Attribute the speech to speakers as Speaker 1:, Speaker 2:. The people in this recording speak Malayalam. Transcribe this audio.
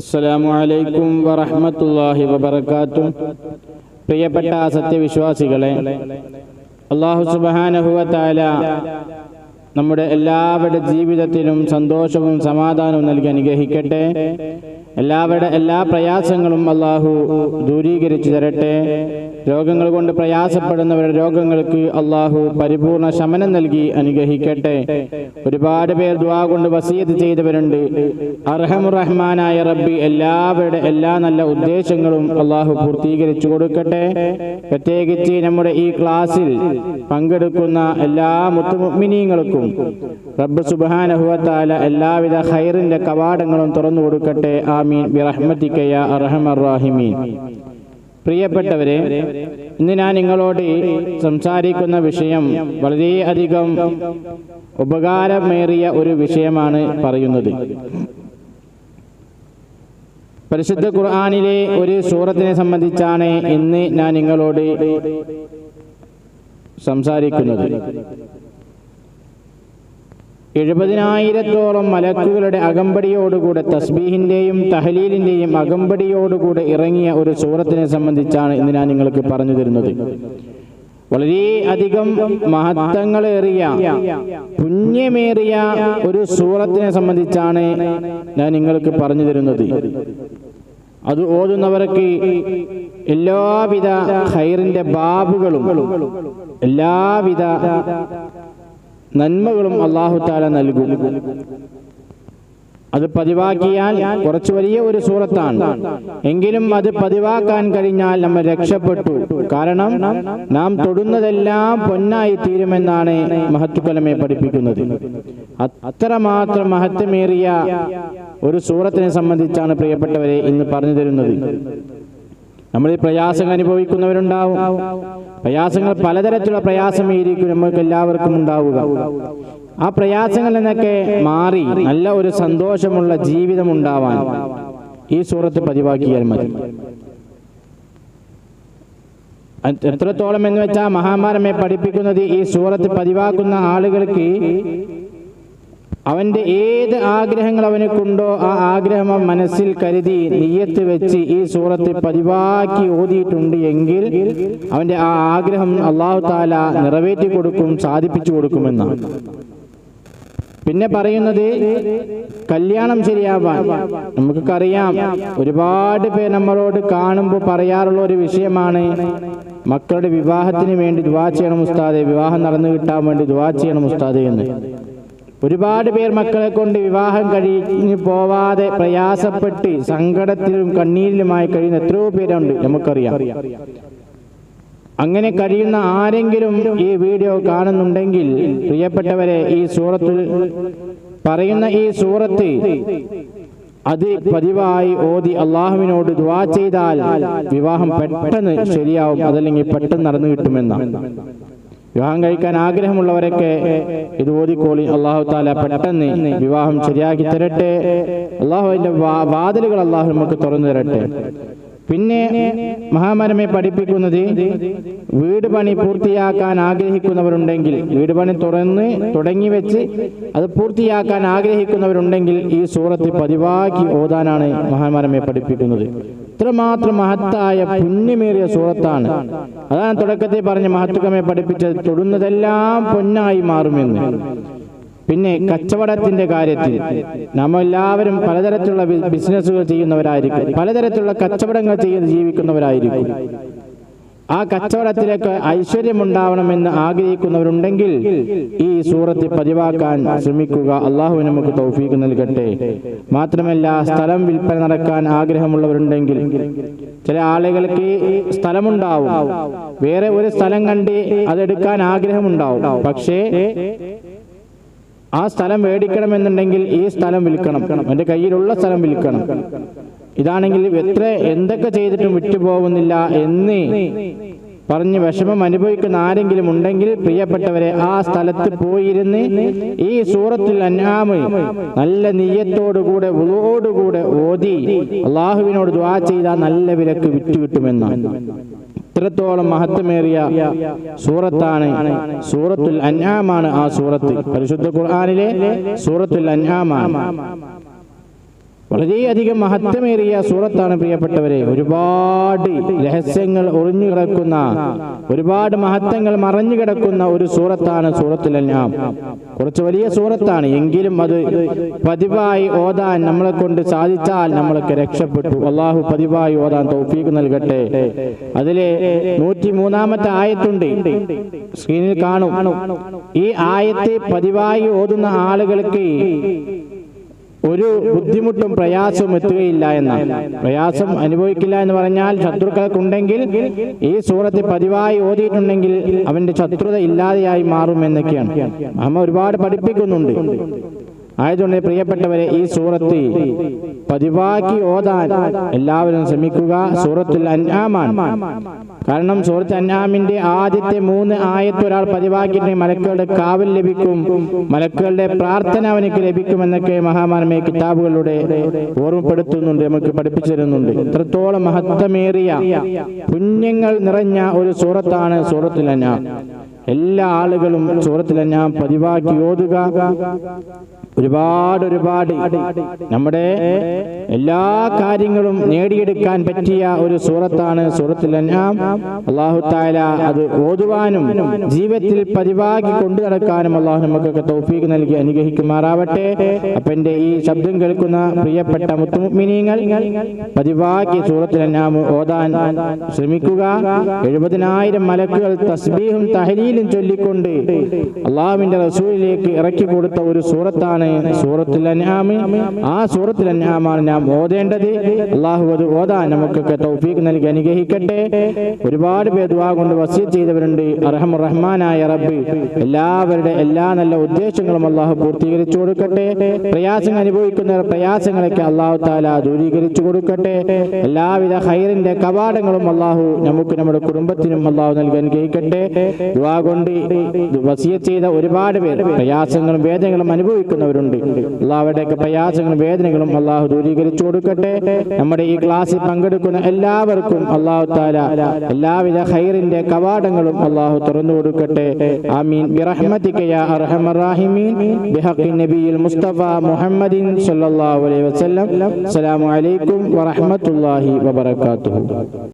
Speaker 1: അസ്സലാമു അലൈക്കും വറഹമത്തല്ലാഹി വബറകാതുഹു. പ്രിയപ്പെട്ട സത്യവിശ്വാസികളെ അള്ളാഹു സുബ്ഹാനഹു വ നമ്മുടെ എല്ലാവരുടെ ജീവിതത്തിലും സന്തോഷവും സമാധാനവും നൽകി അനുഗ്രഹിക്കട്ടെ. എല്ലാവരുടെ എല്ലാ പ്രയാസങ്ങളും അള്ളാഹു ദൂരീകരിച്ചു തരട്ടെ. രോഗങ്ങൾ കൊണ്ട് പ്രയാസപ്പെടുന്നവരുടെ രോഗങ്ങൾക്ക് അള്ളാഹു പരിപൂർണ ശമനം നൽകി അനുഗ്രഹിക്കട്ടെ. ഒരുപാട് പേർ ദുആ കൊണ്ട് വസീത് ചെയ്തവരുണ്ട്. അർഹമുറഹ്മാനായ റബ്ബി എല്ലാവരുടെ എല്ലാ നല്ല ഉദ്ദേശങ്ങളും അള്ളാഹു പൂർത്തീകരിച്ചു കൊടുക്കട്ടെ. പ്രത്യേകിച്ച് നമ്മുടെ ഈ ക്ലാസ്സിൽ പങ്കെടുക്കുന്ന എല്ലാ മുത്തുമിനീങ്ങൾക്കും റബ്ബ് സുബാനഹുവത്താല എല്ലാവിധ ഹൈറിന്റെ കവാടങ്ങളും തുറന്നു കൊടുക്കട്ടെ. ആമീൻ. ബിറഹ്മത്തിക്കയ അർഹമർ റാഹിമീൻ. പ്രിയപ്പെട്ടവരെ ഇന്ന് ഞാൻ നിങ്ങളോട് സംസാരിക്കുന്ന വിഷയം വളരെയധികം ഉപകാരമേറിയ ഒരു വിഷയമാണ് പറയുന്നത്. പരിശുദ്ധ ഖുർആാനിലെ ഒരു സൂറത്തിനെ സംബന്ധിച്ചാണ് ഇന്ന് ഞാൻ നിങ്ങളോട് സംസാരിക്കുന്നത്. എഴുപതിനായിരത്തോളം മലക്കുകളുടെ അകമ്പടിയോടുകൂടെ തസ്ബീഹിന്റെയും തഹലീലിന്റെയും അകമ്പടിയോടുകൂടെ ഇറങ്ങിയ ഒരു സൂറത്തിനെ സംബന്ധിച്ചാണ് ഇന്ന് ഞാൻ നിങ്ങൾക്ക് പറഞ്ഞു തരുന്നത്. വളരെ അധികം മഹത്വങ്ങളേറിയ പുണ്യമേറിയ ഒരു സൂറത്തിനെ സംബന്ധിച്ചാണ് ഞാൻ നിങ്ങൾക്ക് പറഞ്ഞു തരുന്നത്. അത് ഓതുന്നവർക്ക് എല്ലാവിധ ഹൈറിന്റെ ബാബുകളും എല്ലാവിധ നന്മകളും അള്ളാഹു താല നൽകും. അത് പതിവാക്കിയാൽ കുറച്ച് വലിയ ഒരു സൂറത്താണ്. എങ്കിലും അത് പതിവാക്കാൻ കഴിഞ്ഞാൽ നമ്മൾ രക്ഷപ്പെട്ടു. കാരണം നാം തൊടുന്നതെല്ലാം പൊന്നായി തീരുമെന്നാണ് മഹത്വലമെ പഠിപ്പിക്കുന്നത്. അത്രമാത്രം മഹത്വമേറിയ ഒരു സൂറത്തിനെ സംബന്ധിച്ചാണ് പ്രിയപ്പെട്ടവരെ ഇന്ന് പറഞ്ഞു തരുന്നത്. നമ്മൾ ഈ പ്രയാസം അനുഭവിക്കുന്നവരുണ്ടാവും. പ്രയാസങ്ങൾ പലതരത്തിലുള്ള പ്രയാസം പ്രയാസമേയിരിക്കും നമുക്ക് എല്ലാവർക്കും ഉണ്ടാവുക. ആ പ്രയാസങ്ങളിൽ നിന്നൊക്കെ മാറി നല്ല ഒരു സന്തോഷമുള്ള ജീവിതം ഉണ്ടാവാൻ ഈ സൂറത്ത് പതിവാക്കിയാൽ മതി. എത്രത്തോളം എന്ന് വെച്ചാൽ മഹാമാരമെ പഠിപ്പിക്കുന്നത് ഈ സൂറത്ത് പതിവാക്കുന്ന ആളുകൾക്ക് അവന്റെ ഏത് ആഗ്രഹങ്ങൾ അവനക്കുണ്ടോ ആ ആഗ്രഹം അവൻ മനസ്സിൽ കരുതി നെയ്യത്ത് വെച്ച് ഈ സൂറത്ത് പതിവാക്കി ഓതിയിട്ടുണ്ട് എങ്കിൽ അവന്റെ ആ ആഗ്രഹം അള്ളാഹു താല നിറവേറ്റി കൊടുക്കും സാധിപ്പിച്ചു കൊടുക്കുമെന്നാണ്. പിന്നെ പറയുന്നത് കല്യാണം ശരിയാവാൻ. നമുക്കറിയാം ഒരുപാട് പേർ നമ്മളോട് കാണുമ്പോൾ പറയാറുള്ള ഒരു വിഷയമാണ് മക്കളുടെ വിവാഹത്തിന് വേണ്ടി ദുവാ ചെയ്യണം ഉസ്താദെ വിവാഹം നടന്നു കിട്ടാൻ വേണ്ടി ദുവാ ചെയ്യണം ഉസ്താദെ എന്ന്. ഒരുപാട് പേർ മക്കളെ കൊണ്ട് വിവാഹം കഴിഞ്ഞു പോവാതെ പ്രയാസപ്പെട്ട് സങ്കടത്തിലും കണ്ണീരിലുമായി കഴിയുന്ന എത്രയോ പേരുണ്ട് നമുക്കറിയാം. അങ്ങനെ കഴിയുന്ന ആരെങ്കിലും ഈ വീഡിയോ കാണുന്നുണ്ടെങ്കിൽ പ്രിയപ്പെട്ടവരെ ഈ സൂറത്തിൽ പറയുന്ന ഈ സൂറത്ത് അത് പതിവായി ഓതി അള്ളാഹുവിനോട് ദുവാ ചെയ്താൽ വിവാഹം പെട്ടെന്ന് ശരിയാവും അതല്ലെങ്കിൽ പെട്ടെന്ന് നടന്നു കിട്ടുമെന്നാണ്. വിവാഹം കഴിക്കാൻ ആഗ്രഹമുള്ളവരൊക്കെ ഇത് ഓതിക്കോളി. അള്ളാഹു താല പെട്ടെന്ന് വിവാഹം ശരിയാക്കി തരട്ടെ. അള്ളാഹു അതിന്റെ വാതിലുകൾ അള്ളാഹു നമുക്ക് തുറന്നു തരട്ടെ. പിന്നെ മഹാമരമെ പഠിപ്പിക്കുന്നത് വീട് പണി പൂർത്തിയാക്കാൻ ആഗ്രഹിക്കുന്നവരുണ്ടെങ്കിൽ വീട് പണി തുറന്ന് തുടങ്ങി വെച്ച് അത് പൂർത്തിയാക്കാൻ ആഗ്രഹിക്കുന്നവരുണ്ടെങ്കിൽ ഈ സൂറത്ത് പതിവാക്കി ഓതാനാണ് മഹാമരമെ പഠിപ്പിക്കുന്നത്. ഇത്രമാത്രം മഹത്തായ പുണ്യമേറിയ സൂറത്താണ്. അതാണ് തുടക്കത്തിൽ പറഞ്ഞ മഹത്വമെ പഠിപ്പിച്ചത്. തൊടുന്നതെല്ലാം പൊന്നായി മാറുമെന്ന്. പിന്നെ കച്ചവടത്തിന്റെ കാര്യത്തിൽ നമ്മൾ എല്ലാവരും പലതരത്തിലുള്ള ബിസിനസ്സുകൾ ചെയ്യുന്നവരായിരിക്കും. പലതരത്തിലുള്ള കച്ചവടങ്ങൾ ചെയ്ത് ജീവിക്കുന്നവരായിരിക്കും. ആ കച്ചവടത്തിലേക്ക് ഐശ്വര്യമുണ്ടാവണമെന്ന് ആഗ്രഹിക്കുന്നവരുണ്ടെങ്കിൽ ഈ സൂറത്ത് പതിവാക്കാൻ ശ്രമിക്കുക. അള്ളാഹു നമുക്ക് തൗഫീക്ക് നൽകട്ടെ. മാത്രമല്ല സ്ഥലം വിൽപ്പന നടക്കാൻ ആഗ്രഹമുള്ളവരുണ്ടെങ്കിൽ ചില ആളുകൾക്ക് സ്ഥലമുണ്ടാവും. വേറെ ഒരു സ്ഥലം കണ്ട് അതെടുക്കാൻ ആഗ്രഹമുണ്ടാവും. പക്ഷേ ആ സ്ഥലം മേടിക്കണമെന്നുണ്ടെങ്കിൽ ഈ സ്ഥലം വിൽക്കണം. എന്റെ കയ്യിലുള്ള സ്ഥലം വിൽക്കണം. ഇതാണെങ്കിൽ എത്ര എന്തൊക്കെ ചെയ്തിട്ടും വിട്ടുപോകുന്നില്ല എന്ന് പറഞ്ഞ് വിഷമം അനുഭവിക്കുന്ന ആരെങ്കിലും ഉണ്ടെങ്കിൽ പ്രിയപ്പെട്ടവരെ ആ സ്ഥലത്ത് പോയിരുന്ന് ഈ സൂറത്തിൽ അന്നാമ് നല്ല നീയത്തോടുകൂടെ ഉളോടുകൂടെ ഓതി അള്ളാഹുവിനോട് ദ്വാ ചെയ്താൽ നല്ല വിലക്ക് വിറ്റ് കിട്ടുമെന്നാണ് ഇത്രത്തോളം മഹത്വമേറിയ സൂറത്താണ് സൂറത്തുൽ അൻആമാണ് ആ സൂറത്ത്. പരിശുദ്ധ ഖുർആനിലെ സൂറത്തുൽ അൻആമാണ്. വളരെയധികം മഹത്വമേറിയ സൂറത്താണ് പ്രിയപ്പെട്ടവരെ. ഒരുപാട് രഹസ്യങ്ങൾ ഒളിഞ്ഞു കിടക്കുന്ന ഒരുപാട് മഹത്വങ്ങൾ മറഞ്ഞു കിടക്കുന്ന ഒരു സൂറത്താണ് സൂറത്തിലെല്ലാം കുറച്ച് വലിയ സൂറത്താണ്. എങ്കിലും അത് പതിവായി ഓതാൻ നമ്മളെ കൊണ്ട് സാധിച്ചാൽ നമ്മളൊക്കെ രക്ഷപ്പെട്ടു. അള്ളാഹു പതിവായി ഓതാൻ തൗഫീഖ് നൽകട്ടെ. അതിലെ നൂറ്റി മൂന്നാമത്തെ ആയത്തുണ്ട്. സ്ക്രീനിൽ കാണും. ഈ ആയത്തെ പതിവായി ഓതുന്ന ആളുകൾക്ക് ഒരു ബുദ്ധിമുട്ടും പ്രയാസവും എത്തുകയില്ല എന്നാണ് പ്രയാസം അനുഭവിക്കില്ല എന്ന് പറഞ്ഞാൽ ശത്രുക്കൾക്കുണ്ടെങ്കിൽ ഈ സൂറത്ത് പതിവായി ഓതിയിട്ടുണ്ടെങ്കിൽ അവന്റെ ശത്രുത ഇല്ലാതെയായി മാറും എന്നൊക്കെയാണ്. അമ്മ ഒരുപാട് പഠിപ്പിക്കുന്നുണ്ട്. ആയതുകൊണ്ട് പ്രിയപ്പെട്ടവരെ ഈ സൂറത്ത് പതിവാക്കി ഓതാൻ എല്ലാവരും ശ്രമിക്കുക. സൂറത്തുൽ അൻആമാണ് കാരണം സൂറത്ത് അൻആമിന്റെ ആദ്യത്തെ മൂന്ന് ആയത്ത് ഒരാൾ പതിവാക്കിയിട്ട് മലക്കുകളുടെ കാവൽ ലഭിക്കും മലക്കുകളുടെ പ്രാർത്ഥന അവനക്ക് ലഭിക്കുമെന്നൊക്കെ മഹാമാനമേ കിതാബുകളുടെ ഓർമ്മപ്പെടുത്തുന്നുണ്ട് നമുക്ക് പഠിപ്പിച്ചു തരുന്നുണ്ട് ഇത്രത്തോളം മഹത്വമേറിയ പുണ്യങ്ങൾ നിറഞ്ഞ ഒരു സൂറത്താണ് സൂറത്തുൽ അൻആം. എല്ലാ ആളുകളും സൂറത്തിൽ അൻആം പതിവാക്കി ഓതുക. ഒരുപാട് ഒരുപാട് നമ്മുടെ എല്ലാ കാര്യങ്ങളും നേടിയെടുക്കാൻ പറ്റിയ ഒരു സൂറത്താണ് സൂറത്തിൽ അൻആം അള്ളാഹു താല അത് ഓതുവാനും ജീവിതത്തിൽ പതിവാക്കി കൊണ്ടു നടക്കാനും അള്ളാഹു നമുക്കൊക്കെ തൗഫീഖ് നൽകി അനുഗ്രഹിക്കുമാറാവട്ടെ. അപ്പൊ എന്റെ ഈ ശബ്ദം കേൾക്കുന്ന പ്രിയപ്പെട്ട മുത്തുമിനീങ്ങൾ പതിവാക്കി സൂറത്തിൽ അൻആം ഓതാൻ ശ്രമിക്കുക. എഴുപതിനായിരം മലക്കുകൾ തസ്ബീഹും തഹലീലും ചൊല്ലിക്കൊണ്ട് അള്ളാഹുവിന്റെ റസൂലിലേക്ക് ഇറക്കി കൊടുത്ത ഒരു സൂറത്താണ് സൂറത്തുൽ അൻആം. ആ സൂറത്തിൽ അൻആമാണ് ഞാൻ ഓതേണ്ടത്. അള്ളാഹു അത് ഓതാൻ നമുക്കൊക്കെ തൗഫീഖ് നൽകി അനുഗ്രഹിക്കട്ടെ. ഒരുപാട് പേർ ദുആ കൊണ്ട് വസീ ചെയ്തവരുണ്ട്. അർഹമർ റഹ്മാനായ റബ്ബ്. എല്ലാവരുടെ എല്ലാ നല്ല ഉദ്ദേശങ്ങളും അള്ളാഹു പൂർത്തീകരിച്ചു കൊടുക്കട്ടെ. പ്രയാസങ്ങൾ അനുഭവിക്കുന്ന പ്രയാസങ്ങളൊക്കെ അള്ളാഹു താല ദൂരീകരിച്ചു കൊടുക്കട്ടെ. എല്ലാവിധ ഹൈറിന്റെ കവാടങ്ങളും അള്ളാഹു നമുക്ക് നമ്മുടെ കുടുംബത്തിനും അള്ളാഹു നൽകി അനുഗ്രഹിക്കട്ടെ. ദുആ കൊണ്ട് വസീ ചെയ്ത ഒരുപാട് പേർ പ്രയാസങ്ങളും വേദനകളും അനുഭവിക്കുന്നവരുണ്ട് അള്ളാഹുടെയൊക്കെ പ്രയാസങ്ങളും വേദനകളും അള്ളാഹു ദൂരീകരിച്ചു കൊടുക്കട്ടെ. നമ്മുടെ ഈ ക്ലാസ്സിൽ പങ്കെടുക്കുന്ന എല്ലാവർക്കും അള്ളാഹു താല എല്ലാവിധ ഹൈറിന്റെ കവാടങ്ങളും അള്ളാഹു തുറന്നു കൊടുക്കട്ടെ. ആമീൻ. മുസ്തഫ മുഹമ്മദിൻ അലൈഹി വസല്ലം. അസ്സലാമു അലൈക്കും വറഹ്മത്തുള്ളാഹി വബറകാതുഹു.